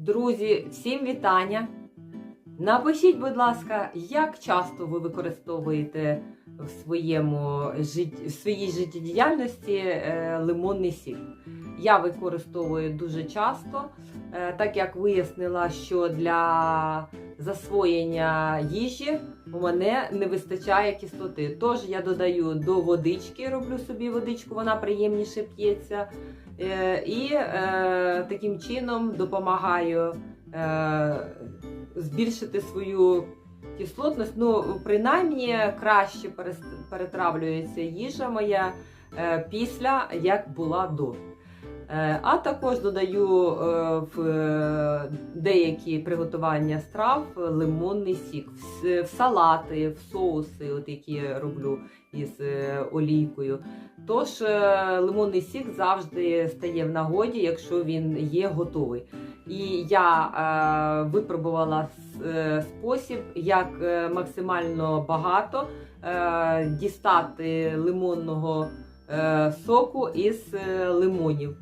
Друзі, всім вітання! Напишіть, будь ласка, як часто ви використовуєте в, своєму, в своїй життєдіяльності е, лимонний сік. Я використовую дуже часто, е, так як вияснила, що для засвоєння їжі у мене не вистачає кислоти. Тож я додаю до водички, роблю собі водичку, вона приємніше п'ється. Е, І е, таким чином допомагаю е, збільшити свою кислотність. Ну, принаймні, краще перетравлюється їжа моя після як була до. А також додаю в деякі приготування страв лимонний сік, в, салати, в соуси, от які я роблю із е, олійкою. Тож е, лимонний сік завжди стає в нагоді, якщо він є готовий. І я е, випробувала е, спосіб, як е, максимально багато е, дістати лимонного е, соку із лимонів.